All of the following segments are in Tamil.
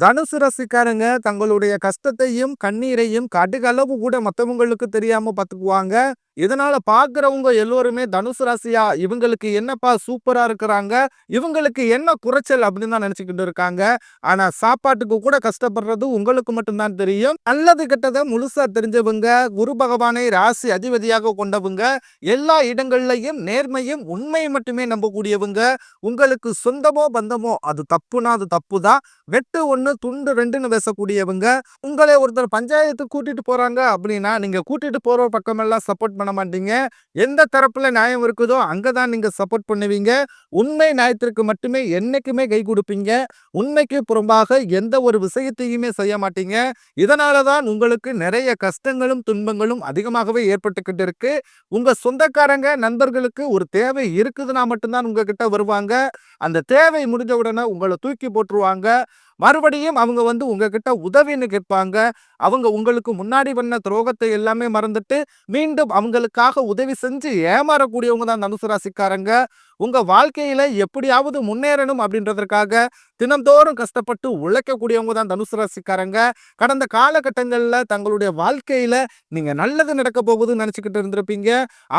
தனுசு ரசிக்காரங்க தங்களுடைய கஷ்டத்தையும், கண்ணீரையும் கடுகளவு கூட மற்றவங்களுக்கு தெரியாம பார்த்துக்குவாங்க இதனால பாக்குறவங்க எல்லோருமே தனுசு ராசியா இவங்களுக்கு என்னப்பா சூப்பரா இருக்கிறாங்க. இவங்களுக்கு என்ன குறைச்சல் அப்படின்னு தான் நினைச்சுக்கிட்டு இருக்காங்க. ஆனா சாப்பாட்டுக்கு கூட கஷ்டப்படுறது உங்களுக்கு மட்டும்தான் தெரியும். நல்லது கெட்டதை முழுசா தெரிஞ்சவங்க, குரு பகவானை ராசி அதிபதியாக கொண்டவங்க, எல்லா இடங்கள்லையும் நேர்மையும், உண்மையை மட்டுமே நம்பக்கூடியவங்க. உங்களுக்கு சொந்தமோ, பந்தமோ அது தப்புனா அது தப்பு தான். வெட்டு ஒன்று ஒன்று துண்டு ரெண்டுன்னு பேசக்கூடியவங்க. உங்களை ஒருத்தர் பஞ்சாயத்துக்கு கூட்டிட்டு போறாங்க அப்படின்னா, நீங்க கூட்டிட்டு போற பக்கமெல்லாம் சப்போர்ட் பண்ண மாட்டீங்க. எந்த தரப்புல நியாயம் இருக்குதோ அங்கதான் நீங்க சப்போர்ட் பண்ணுவீங்க. உண்மை நியாயத்திற்கு மட்டுமே என்னைக்குமே கை கொடுப்பீங்க உண்மைக்கு புறம்பாக எந்த ஒரு விஷயத்தையுமே செய்ய மாட்டீங்க. இதனால தான் உங்களுக்கு நிறைய கஷ்டங்களும், துன்பங்களும் அதிகமாகவே ஏற்பட்டுக்கிட்டு இருக்கு. உங்க சொந்தக்காரங்க, நண்பர்களுக்கு ஒரு தேவை இருக்குதுன்னா மட்டும்தான் உங்ககிட்ட வருவாங்க. அந்த தேவை முடிஞ்ச உடனே உங்களை தூக்கி போட்டுருவாங்க. மறுபடியும் அவங்க வந்து உங்ககிட்ட உதவின்னு கேட்பாங்க. அவங்க உங்களுக்கு முன்னாடி பண்ண துரோகத்தை எல்லாமே மறந்துட்டு, மீண்டும் அவங்களுக்காக உதவி செஞ்சு ஏமாறக்கூடியவங்க தான் தனுசு ராசிக்காரங்க. உங்க வாழ்க்கையில எப்படியாவது முன்னேறணும் அப்படின்றதற்காக தினந்தோறும் கஷ்டப்பட்டு உழைக்கக்கூடியவங்க தான் தனுசு ராசிக்காரங்க. கடந்த காலகட்டங்களில் தங்களுடைய வாழ்க்கையில நீங்க நல்லது நடக்க போகுதுன்னு நினைச்சுக்கிட்டு இருந்திருப்பீங்க.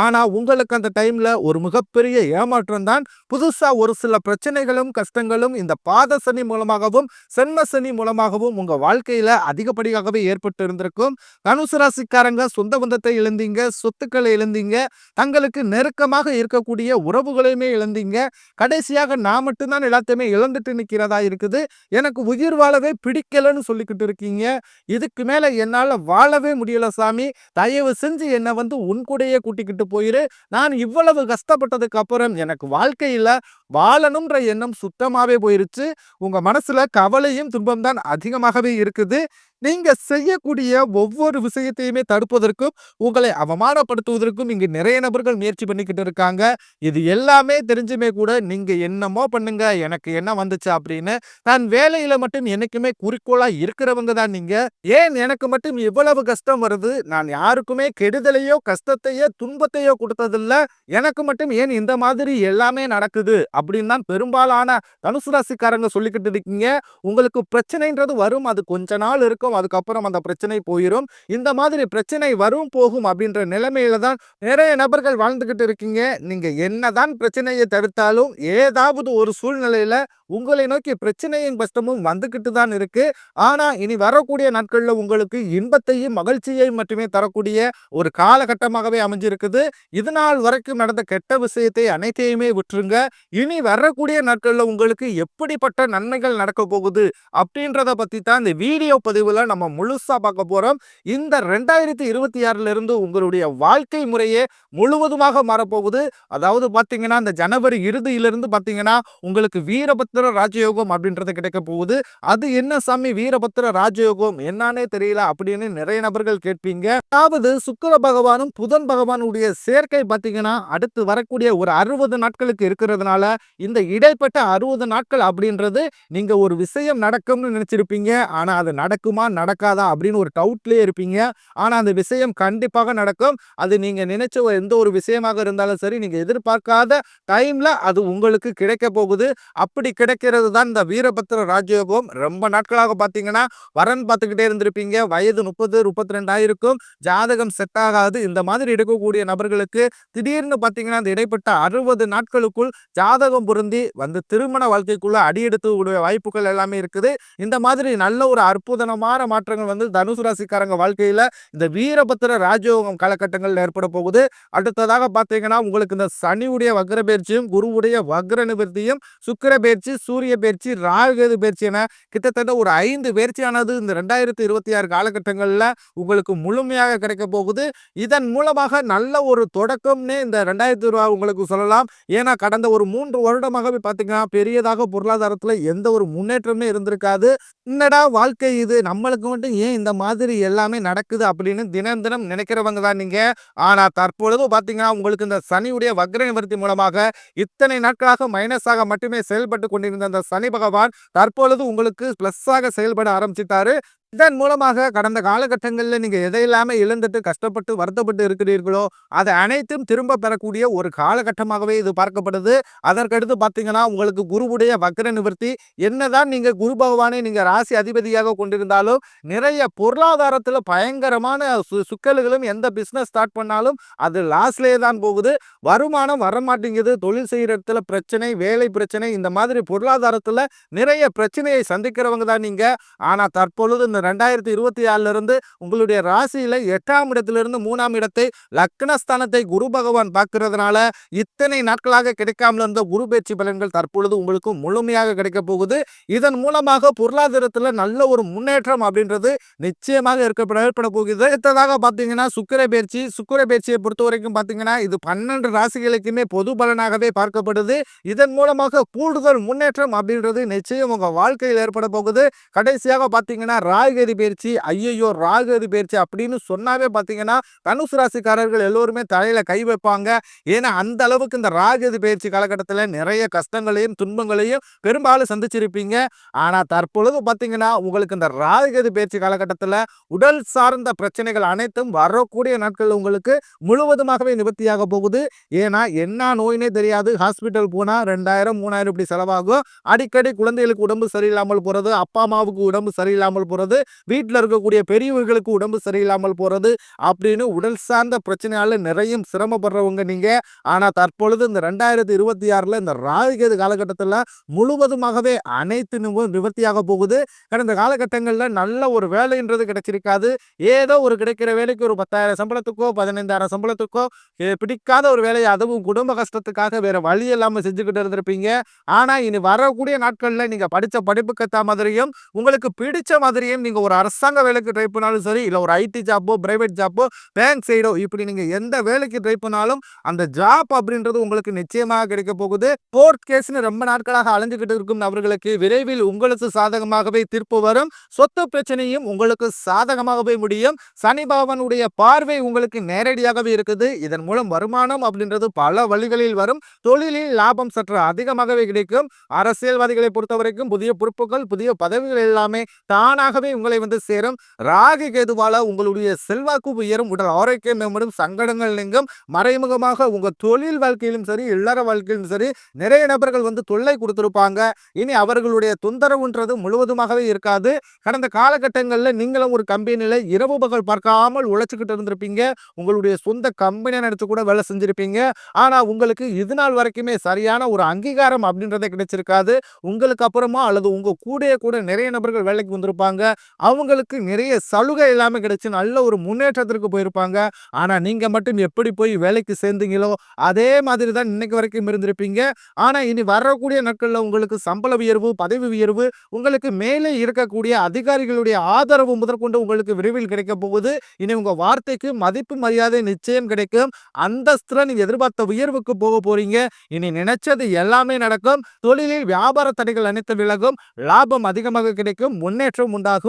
ஆனா உங்களுக்கு அந்த டைம்ல ஒரு மிகப்பெரிய ஏமாற்றம் தான். புதுசா ஒரு சில பிரச்சனைகளும், கஷ்டங்களும் இந்த பாத சனி மூலமாகவும், சென்ம சனி மூலமாகவும் உங்க வாழ்க்கையில அதிகப்படியாகவே ஏற்பட்டு இருந்திருக்கும். தனுசு ராசிக்காரங்க சொந்த பந்தத்தை இழந்தீங்க, சொத்துக்களை இழந்தீங்க, தங்களுக்கு நெருக்கமாக இருக்கக்கூடிய உறவுகளையுமே இழந்தீங்க. கடைசியாக நான் மட்டும்தான் எல்லாத்தையுமே இழந்துட்டு நிற்கிறதா இருக்குது. எனக்கு உயிர் வாழவே பிடிக்கலன்னு சொல்லிக்கிட்டு இருக்கீங்க. இதுக்கு மேல என்னால வாழவே முடியல சாமி. தயவு செஞ்சு என்னை வந்து உன் கூடயே கூட்டிக்கிட்டு போயிரு. நான் இவ்வளவு கஷ்டப்பட்டதுக்கு அப்புறம் எனக்கு வாழ்க்கையில வாழணும்ன்ற எண்ணம் சுத்தமாவே போயிருச்சு. உங்க மனசுல கவலையும், துன்பம் தான் அதிகமாகவே இருக்குது. நீங்க செய்யக்கூடிய ஒவ்வொரு விஷயத்தையுமே தடுப்பதற்கும், உங்களை அவமானப்படுத்துவதற்கும் இங்கு நிறைய நபர்கள் முயற்சி பண்ணிக்கிட்டு இருக்காங்க. இது எல்லாமே தெரிஞ்சுமே கூட நீங்க என்னமோ பண்ணுங்க, எனக்கு என்ன வந்துச்சு அப்படின்னு, நான் வேலையில மட்டும் என்னைக்குமே குறிக்கோளா இருக்கிறவங்க தான் நீங்க. ஏன் எனக்கு மட்டும் இவ்வளவு கஷ்டம் வருது? நான் யாருக்குமே கெடுதலையோ, கஷ்டத்தையோ, துன்பத்தையோ கொடுத்ததில்ல எனக்கு மட்டும் ஏன் இந்த மாதிரி எல்லாமே நடக்குது? அப்படின்னு தான் பெரும்பாலான தனுசு ராசிக்காரங்க சொல்லிக்கிட்டு இருக்கீங்க. உங்களுக்கு பிரச்சனைன்றது வரும். அது கொஞ்ச நாள் இருக்கும். அதுக்கப்புறம் அந்த பிரச்சனை போயிரும். இந்த மாதிரி பிரச்சனை வரும், போகும் அப்படின்ற நிலைமையில தான் நிறைய நபர்கள் வாழ்ந்துகிட்டு இருக்கீங்க. நீங்க என்னதான் பிரச்சனையை தவிர்த்தாலும், ஏதாவது ஒரு சூழ்நிலையில உங்களை நோக்கி பிரச்சனையும், கஷ்டமும் வந்துக்கிட்டு தான் இருக்கு. ஆனா இனி வரக்கூடிய நாட்கள்ல உங்களுக்கு இன்பத்தையும், மகிழ்ச்சியையும் மட்டுமே தரக்கூடிய ஒரு காலகட்டமாகவே அமைஞ்சிருக்குது. இதனால் வரைக்கும் நடந்த கெட்ட விஷயத்தை அனைத்தையுமே விட்டுருங்க. இனி வரக்கூடிய நாட்கள்ல உங்களுக்கு எப்படிப்பட்ட நன்மைகள் நடக்க போகுது? அப்படின்றத பத்தி தான் இந்த வீடியோ பதிவுல நம்ம முழுசா பார்க்க போறோம். இந்த 2026ல இருந்து உங்களுடைய வாழ்க்கை முறையே முழுவதுமாக மாறப்போகுது. அதாவது பார்த்தீங்கன்னா, இந்த ஜனவரி இறுதியிலிருந்து பார்த்தீங்கன்னா, உங்களுக்கு வீரபத்திர ராஜயோகம் அப்படின்றது கிடைக்க போகுது. அது என்ன சாமி வீரபத்திர ராஜயோகம்? என்னன்னே தெரியல அப்படின்னு நிறைய நபர்கள் கேட்பீங்க. அதாவது சுக்கர பகவானும், புதன் பகவானுடைய சேர்க்கை பார்த்தீங்கன்னா, அடுத்து வரக்கூடிய ஒரு 60 நாட்களுக்கு இருக்கிறதுனால, இந்த இடைப்பட்ட 60 நாட்கள் அப்படின்றது நீங்க ஒரு விஷயம் நடக்கும்னு நினைச்சிருப்பீங்க. ஆனா அது நடக்குமா? நடக்காதா? அப்படின்னு ஒரு டவுட்லேயே இருப்பீங்க. ஆனால் அந்த விஷயம் கண்டிப்பாக நடக்கும். அது நீங்கள் நினைச்ச எந்த ஒரு விஷயமாக இருந்தாலும் சரி, நீங்கள் எதிர்பார்க்காத டைமில் அது உங்களுக்கு கிடைக்க போகுது. அப்படி கிடைக்கிறது தான் இந்த வீரபத்திர ராஜயோகம். ரொம்ப நாட்களாக பார்த்தீங்கன்னா, வரன் பார்த்துக்கிட்டே இருந்திருப்பீங்க. வயது முப்பது முப்பத்தி ரெண்டாயிருக்கும் ஜாதகம் செட் ஆகாது. இந்த மாதிரி எடுக்கக்கூடிய நபர்களுக்கு திடீர்னு பார்த்தீங்கன்னா, அந்த இடைப்பட்ட 60 நாட்களுக்குள் ஜாதகம் பொருந்தி வந்து திருமண வாழ்க்கைக்குள்ள அடியெடுத்து விட வாய்ப்புகள் எல்லாமே இருக்குது. இந்த மாதிரி நல்ல ஒரு அற்புதமான மாற்றங்கள் வந்து தனுசு ராசிக்காரங்க வாழ்க்கையில் இந்த வீரபத்திர ராஜயோகம் காலகட்டங்கள் ஏற்பட போகுது. அடுத்ததாக பார்த்தீங்கன்னா, உங்களுக்கு இந்த சனியுடைய வக்ர பயிற்சியும் குருவுடைய வக்ர நிவர்த்தியும், சுக்கிர பயிற்சி சூரிய பயிற்சி ராகுகேது பயிற்சி என கிட்டத்தட்ட ஒரு ஐந்து பயிற்சியானது இந்த ரெண்டாயிரத்தி இருபத்தி ஆறு காலகட்டங்களில் உங்களுக்கு முழுமையாக கிடைக்க போகுது. இதன் மூலமாக நல்ல ஒரு தொடக்கம்னே இந்த 2026 உங்களுக்கு சொல்லலாம். ஏன்னா கடந்த ஒரு மூன்று வருடமாகவே பார்த்தீங்கன்னா, பெரியதாக பொருளாதாரத்தில் எந்த ஒரு முன்னேற்றமே இருந்திருக்காது. என்னடா வாழ்க்கை இது? நம்ம நம்மளுக்கு மட்டும் ஏன் இந்த மாதிரி எல்லாமே நடக்குது? அப்படின்னு தினம் தினம் நினைக்கிறவங்க தான் நீங்கள் ஆனால் தற்பொழுது பார்த்தீங்கன்னா, உங்களுக்கு இந்த சனியுடைய வக்ர நிவர்த்தி மூலமாக இத்தனை நாட்களாக மைனஸாக மட்டுமே செயல்பட்டு கொண்டிருந்த அந்த சனி பகவான் தற்பொழுது உங்களுக்கு ப்ளஸ்ஸாக செயல்பட ஆரம்பிச்சிட்டாரு இதன் மூலமாக கடந்த காலகட்டங்களில் நீங்கள் எதை இல்லாமல் இழந்துட்டு கஷ்டப்பட்டு வருத்தப்பட்டு இருக்கிறீர்களோ, அதை அனைத்தும் திரும்ப பெறக்கூடிய ஒரு காலகட்டமாகவே இது பார்க்கப்படுது. அதற்கடுத்து பார்த்தீங்கன்னா, உங்களுக்கு குருவுடைய வக்ர நிவர்த்தி. என்னதான் நீங்கள் குரு பகவானை நீங்கள் ராசி அதிபதியாக கொண்டிருந்தாலும், நிறைய பொருளாதாரத்தில் பயங்கரமான சு சுக்கல்களும் எந்த பிஸ்னஸ் ஸ்டார்ட் பண்ணாலும் அது லாஸ்லயே தான் போகுது. வருமானம் வரமாட்டேங்குது. தொழில் செய்கிற இடத்துல பிரச்சனை, வேலை பிரச்சனை இந்த மாதிரி பொருளாதாரத்தில் நிறைய பிரச்சனையை சந்திக்கிறவங்க தான் நீங்கள் ஆனால் தற்பொழுது இந்த 2024ல இருந்து உங்களுடைய ராசியில் எட்டாம் இடத்திலிருந்து மூணாம் இடத்தை லக்னஸ்தானத்தை குரு பகவான் பார்க்கறதுனால இத்தனை நாட்களாக கிடைக்காமல் இருந்த குரு பயிற்சி பலன்கள் தற்பொழுது உங்களுக்கு முழுமையாக கிடைக்கப் போகுது. இதன் மூலமாக பொருளாதாரத்தில் நல்ல ஒரு முன்னேற்றம் அப்படின்றது நிச்சயமாக ஏற்பட ஏற்பட போகுது. அடுத்ததாக பார்த்தீங்கன்னா, சுக்கிர சுக்கர சுக்கிர பொறுத்த பொறுத்தவரைக்கும் பார்த்தீங்கன்னா, இது 12 ராசிகளுக்குமே பொது பலனாகவே பார்க்கப்படுது. இதன் மூலமாக கூடுதல் முன்னேற்றம் அப்படின்றது நிச்சயம் உங்கள் வாழ்க்கையில் ஏற்பட போகுது. கடைசியாக பார்த்தீங்கன்னா, ராகுகேது பெயர்ச்சி. ஐயையோ ராகுகேது பயிற்சி அப்படின்னு சொன்னாவே பார்த்தீங்கன்னா, தனுசு ராசிக்காரர்கள் எல்லோருமே தலையில் கை வைப்பாங்க. ஏன்னா, அந்த அளவுக்கு இந்த ராகுகேது பயிற்சி காலகட்டத்தில் நிறைய கஷ்டங்களையும், துன்பங்களையும் பெரும்பாலும் சந்திச்சிருப்பீங்க. ஆனால் தற்பொழுது பார்த்தீங்கன்னா, உங்களுக்கு இந்த ராகுகேது பயிற்சி காலகட்டத்தில் உடல் சார்ந்த பிரச்சனைகள் அனைத்தும் வரக்கூடிய நாட்கள் உங்களுக்கு முழுவதுமாகவே நிவர்த்தியாக போகுது. ஏன்னா, என்ன நோயினே தெரியாது. ஹாஸ்பிட்டல் போனால் ரெண்டாயிரம் மூணாயிரம் இப்படி செலவாகும். அடிக்கடி குழந்தைகளுக்கு உடம்பு சரியில்லாமல் போகிறது அப்பா, அம்மாவுக்கு உடம்பு சரியில்லாமல் போகிறது போறது, இருக்கக்கூடிய பெரியவர்களுக்கு உடம்பு சரியில்லாமல் போறது, அப்படின்னு உடல் சார்ந்த பிரச்சனையால நிறைய சிரமப்படுறவங்க நீங்க. ஆனால் தற்பொழுது இந்த 2026ல இந்த ராகுகேது காலகட்டத்தில் முழுவதுமாகவே அனைத்து நிவர்த்தியாக போகுது. கடந்த காலகட்டங்களில் நல்ல ஒரு வேலைன்றது கிடைச்சிருக்காது. ஏதோ ஒரு கிடைக்கிற வேலைக்கு ஒரு 10,000 சம்பளத்துக்கோ, 15,000 சம்பளத்துக்கோ பிடிக்காத ஒரு வேலையை அதுவும் குடும்ப கஷ்டத்துக்காக வேற வழி இல்லாமல் செஞ்சுக்கிட்டு இருந்திருப்பீங்க. ஆனா இனி வரக்கூடிய நாட்களில் நீங்க படிச்ச படிப்புக்கு ஏற்ற மாதிரியும், உங்களுக்கு பிடிச்ச மாதிரியும் நீங்கள் ஒரு அரசாங்க வேலைக்கு ட்ரை பண்ணாலும் சரி, இல்லை ஒரு ஐடி ஜாப்போ, பிரைவேட் ஜாப்போ, பேங்க் சைடோ இப்படி நீங்கள் எந்த வேலைக்கு ட்ரை பண்ணாலும், அந்த ஜாப் அப்படின்றது உங்களுக்கு நிச்சயமாக கிடைக்கப் போகுது. கோர்ட் கேஸ்னு ரொம்ப நாட்களாக அலைஞ்சுக்கிட்டு இருக்கும் அவர்களுக்கு விரைவில் உங்களுக்கு சாதகமாகவே தீர்ப்பு வரும். சொத்து பிரச்சனையும் உங்களுக்கு சாதகமாகவே முடியும். சனி பகவானுடைய பார்வை உங்களுக்கு நேரடியாகவே இருக்குது. இதன் மூலம் வருமானம் அப்படின்றது பல வழிகளில் வரும். தொழிலில் லாபம் சற்று அதிகமாகவே கிடைக்கும். அரசியல்வாதிகளை பொறுத்தவரைக்கும் புதிய பொறுப்புகள், புதிய பதவிகள் எல்லாமே தானாகவே உங்களை வந்து சேரும். ராகு கேதுவால உங்களுடைய செல்வாக்கு உயரும். உடல் ஆரோக்கியம் மேம்படும். சங்கடங்கள் நீங்கும். மறைமுகமாக உங்க தொழில் வாழ்க்கையிலும் சரி, இல்லற வாழ்க்கையிலும் சரி, நிறைய நபர்கள் வந்து தொல்லை கொடுத்திருப்பாங்க இனி அவர்களுடைய தொந்தரவுன்றது முழுவதுமாகவே இருக்காது. கடந்த காலகட்டங்களில் நீங்களும் ஒரு கம்பெனியில் இரவு பகல் பார்க்காமல் உழைச்சிக்கிட்டு இருந்திருப்பீங்க. உங்களுடைய சொந்த கம்பெனியை நினைச்சு கூட வேலை செஞ்சிருப்பீங்க. ஆனால் உங்களுக்கு இது நாள் வரைக்குமே சரியான ஒரு அங்கீகாரம் அப்படின்றதே கிடைச்சிருக்காது. உங்களுக்கு அப்புறமா அல்லது உங்க கூடயே கூட நிறைய நபர்கள் வேலைக்கு வந்திருப்பாங்க. அவங்களுக்கு நிறைய சலுகை எல்லாமே கிடைச்சு நல்ல ஒரு முன்னேற்றத்திற்கு போயிருப்பாங்க. ஆனா நீங்கள் மட்டும் எப்படி போய் வேலைக்கு சேர்ந்தீங்களோ, அதே மாதிரி தான் இன்னைக்கு வரைக்கும் இருந்திருப்பீங்க. ஆனால் இனி வரக்கூடிய நாட்களில் உங்களுக்கு சம்பள உயர்வு, பதவி உயர்வு, உங்களுக்கு மேலே இருக்கக்கூடிய அதிகாரிகளுடைய ஆதரவு முதற்கொண்டு உங்களுக்கு விரைவில் கிடைக்கப் போகுது. இனி உங்கள் வார்த்தைக்கு மதிப்பு, மரியாதை நிச்சயம் கிடைக்கும். அந்தஸ்தில் நீங்கள் எதிர்பார்த்த உயர்வுக்கு போக போறீங்க. இனி நினைச்சது எல்லாமே நடக்கும். தொழிலில் வியாபார தடைகள் அனைத்து விலகும். லாபம் அதிகமாக கிடைக்கும். முன்னேற்றம் உண்டாகும்.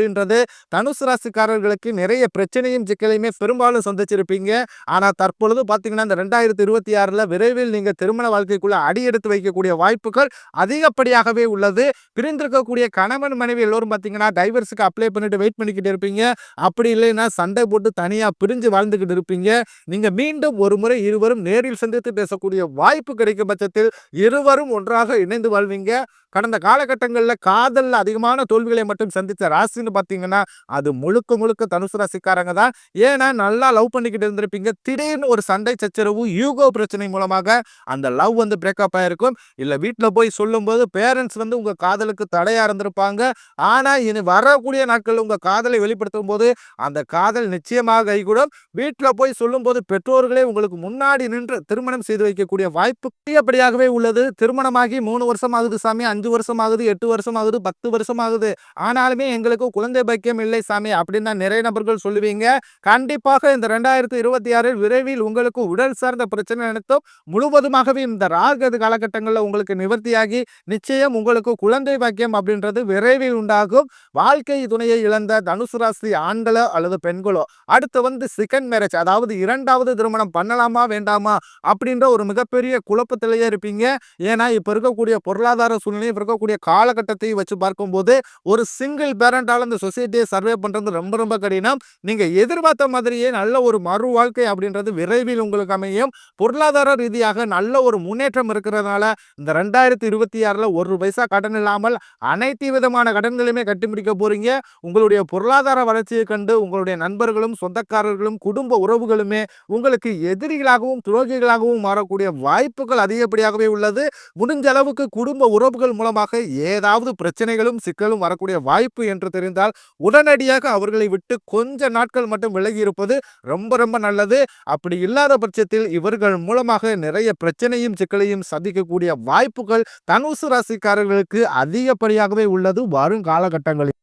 அப்படின்றது தனுசு ராசிக்காரர்களுக்கு நிறைய பிரச்சனையும், சிக்கலையுமே பெரும்பாலும் சந்திச்சிருப்பீங்க. ஆனால் தற்பொழுது பார்த்தீங்கன்னா, இந்த 2026ல விரைவில் நீங்கள் திருமண வாழ்க்கைக்குள்ளே அடியெடுத்து வைக்கக்கூடிய வாய்ப்புகள் அதிகப்படியாகவே உள்ளது. பிரிந்திருக்கக்கூடிய கணவன், மனைவி எல்லோரும் பார்த்தீங்கன்னா, டைவர்ஸுக்கு அப்ளை பண்ணிட்டு வெயிட் பண்ணிக்கிட்டு இருப்பீங்க. அப்படி இல்லைன்னா சண்டை போட்டு தனியாக பிரிஞ்சு வாழ்ந்துக்கிட்டு இருப்பீங்க. நீங்கள் மீண்டும் ஒரு முறை இருவரும் நேரில் சந்தித்து பேசக்கூடிய வாய்ப்பு கிடைக்கும் பட்சத்தில் இருவரும் ஒன்றாக இணைந்து வாழ்வீங்க. கடந்த காலகட்டங்களில் காதலில் அதிகமான தோல்விகளை மட்டும் சந்தித்த ராசின்னு பார்த்தீங்கன்னா, அது முழுக்க முழுக்க தனுசு ராசிக்காரங்க தான். ஏன்னா நல்லா லவ் பண்ணிக்கிட்டு இருந்திருப்பீங்க. திடீர்னு ஒரு சண்டை சச்சரவு, யூகோ பிரச்சனை மூலமாக அந்த லவ் வந்து பிரேக்கப் ஆயிருக்கும். இல்லை வீட்டில் போய் சொல்லும்போது பேரண்ட்ஸ் வந்து உங்க காதலுக்கு தடையா இருந்திருப்பாங்க. ஆனா இனி வரக்கூடிய நாட்கள் உங்க காதலை வெளிப்படுத்தும்போது, அந்த காதல் நிச்சயமாக கைகூடும். வீட்டில் போய் சொல்லும்போது பெற்றோர்களே உங்களுக்கு முன்னாடி நின்று திருமணம் செய்து வைக்கக்கூடிய வாய்ப்பு அப்படியாகவே உள்ளது. திருமணமாகி மூணு வருஷம் ஆகுது சாமி, அஞ்சு வருஷம் ஆகுது, எட்டு வருஷம் ஆகுது, 10 வருஷம் ஆகுது. ஆனாலுமே எங்களுக்கு குழந்தை பாக்கியம் இல்லை சாமி அப்படின்னு தான் நிறைய நபர்கள் சொல்லுவீங்க. கண்டிப்பாக இந்த ரெண்டாயிரத்தி இருபத்தி ஆறில் விரைவில் உங்களுக்கு உடல் சார்ந்த பிரச்சனை அனைத்தும் முழுவதுமாகவே இந்த ராகது காலகட்டங்களில் உங்களுக்கு நிவர்த்தியாகி நிச்சயம் உங்களுக்கு குழந்தை பாக்கியம் அப்படின்றது விரைவில் உண்டாகும். வாழ்க்கை துணையை இழந்த தனுசு ராசி ஆண்களோ அல்லது பெண்களோ அடுத்து வந்து செகண்ட் மேரேஜ் அதாவது இரண்டாவது திருமணம் பண்ணலாமா வேண்டாமா அப்படின்ற ஒரு மிகப்பெரிய குழப்பத்திலேயே இருப்பீங்க. ஏன்னா இப்போ இருக்கக்கூடிய பொருளாதார சூழ்நிலை இருக்கக்கூடிய காலகட்டத்தை வச்சு பார்க்கும்போது ஒரு சிங்கிள் பேரண்டாலும் அந்த சொசைட்டியை சர்வே பண்றது ரொம்ப ரொம்ப கடினம். நீங்க எதிர்பார்த்த மாதிரியே நல்ல ஒரு மறு வாழ்க்கை அப்படின்றது விரைவில் உங்களுக்கு அமையும். பொருளாதார ரீதியாக நல்ல ஒரு முன்னேற்றம் இருக்கிறதுனால இந்த ரெண்டாயிரத்தி இருபத்தி ஆறுல ஒரு பைசா கடன் இல்லாமல் அனைத்து விதமான கடன்களையுமே கட்டி முடிக்க போறீங்க. உங்களுடைய பொருளாதார வளர்ச்சியை கண்டு உங்களுடைய நண்பர்களும் சொந்தக்காரர்களும் குடும்ப உறவுகளுமே உங்களுக்கு எதிரிகளாகவும் துரோகிகளாகவும் மாறக்கூடிய வாய்ப்புகள் அதிகப்படியாகவே உள்ளது. முடிஞ்ச அளவுக்கு குடும்ப உறவுகள் மூலமாக ஏதாவது பிரச்சனைகளும் சிக்கலும் வரக்கூடிய வாய்ப்பு என்று தெரிந்தால் உடனடியாக அவர்களை விட்டு கொஞ்ச நாட்கள் மட்டும் விலகி இருப்பது ரொம்ப ரொம்ப நல்லது. அப்படி இல்லாத பட்சத்தில் இவர்கள் மூலமாக நிறைய பிரச்சனையும் சிக்கலையும் சந்திக்கக்கூடிய வாய்ப்புகள் தனுசு ராசிக்காரர்களுக்கு அதிகப்படியாகவே உள்ளது வரும் காலகட்டங்களில்.